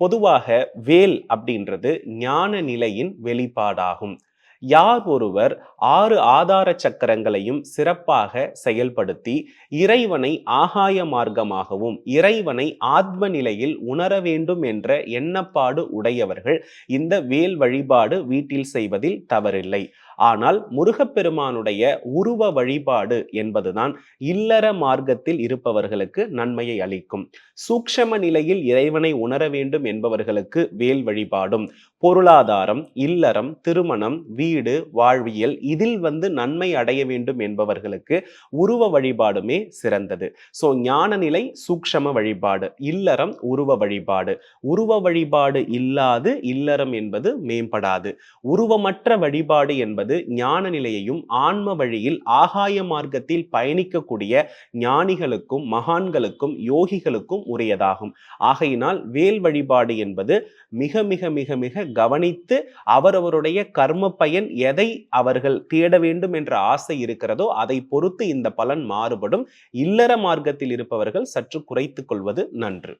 பொதுவாக வேல் அப்படின்றது ஞான நிலையின் வெளிப்பாடாகும். யார் ஒருவர் ஆறு ஆதார சக்கரங்களையும் சிறப்பாக செயல்படுத்தி இறைவனை ஆகாய மார்க்கமாகவும் இறைவனை ஆத்ம நிலையில் உணர வேண்டும் என்ற எண்ணப்பாடு உடையவர்கள் இந்த வேல் வழிபாடு வீட்டில் செய்வதில் தவறில்லை. ஆனால் முருகப்பெருமானுடைய உருவ வழிபாடு என்பதுதான் இல்லற மார்க்கத்தில் இருப்பவர்களுக்கு நன்மையை அளிக்கும். சூக்ஷம நிலையில் இறைவனை உணர வேண்டும் என்பவர்களுக்கு வேல் வழிபாடும். பொருளாதாரம் இல்லறம் திருமணம் வீடு வாழ்வியல் இதில் வந்து நன்மை அடைய வேண்டும் என்பவர்களுக்கு உருவ வழிபாடுமே சிறந்தது. ஸோ ஞான நிலை சூக்ஷம வழிபாடு இல்லறம் உருவ வழிபாடு. உருவ வழிபாடு இல்லாது இல்லறம் என்பது மேம்படாது. உருவமற்ற வழிபாடு என்பது என்பது ஞான நிலையையும் ஆன்ம வழியில் ஆகாய மார்க்கத்தில் பயணிக்கக்கூடிய ஞானிகளுக்கும் மகான்களுக்கும் யோகிகளுக்கும் உரியதாகும். ஆகையினால் வேல் வழிபாடு என்பது மிக மிக மிக மிக கவனித்து அவரவருடைய கர்ம பயன் எதை அவர்கள் தேட வேண்டும் என்ற ஆசை இருக்கிறதோ அதை பொறுத்து இந்த பலன் மாறுபடும். இல்லற மார்க்கத்தில் இருப்பவர்கள் சற்று குறைத்துக் கொள்வது நன்று.